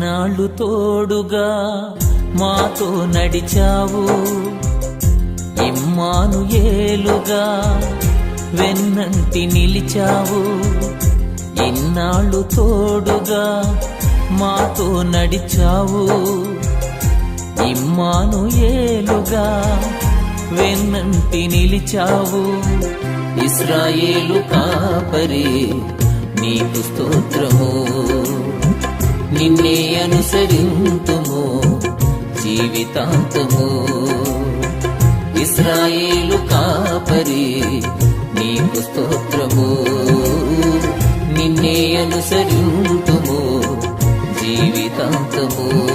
ఇన్నాళ్ళు తోడుగా మాతో నడిచావు. ఇమ్మాను ఏలుగా వెన్నంటి నిలిచావు. ఇన్నాళ్ళు తోడుగా మాతో నడిచావు. ఇమ్మాను ఏలుగా వెన్నంటి నిలిచావు. ఇస్రాయేలు కాపరి నీకు స్తోత్రము. నిన్నే అనుసరింతుము జీవితాంతము. ఇస్రాయేలు కాపరి నీకు స్తోత్రము. నిన్నే అనుసరింతుము జీవితాంతము.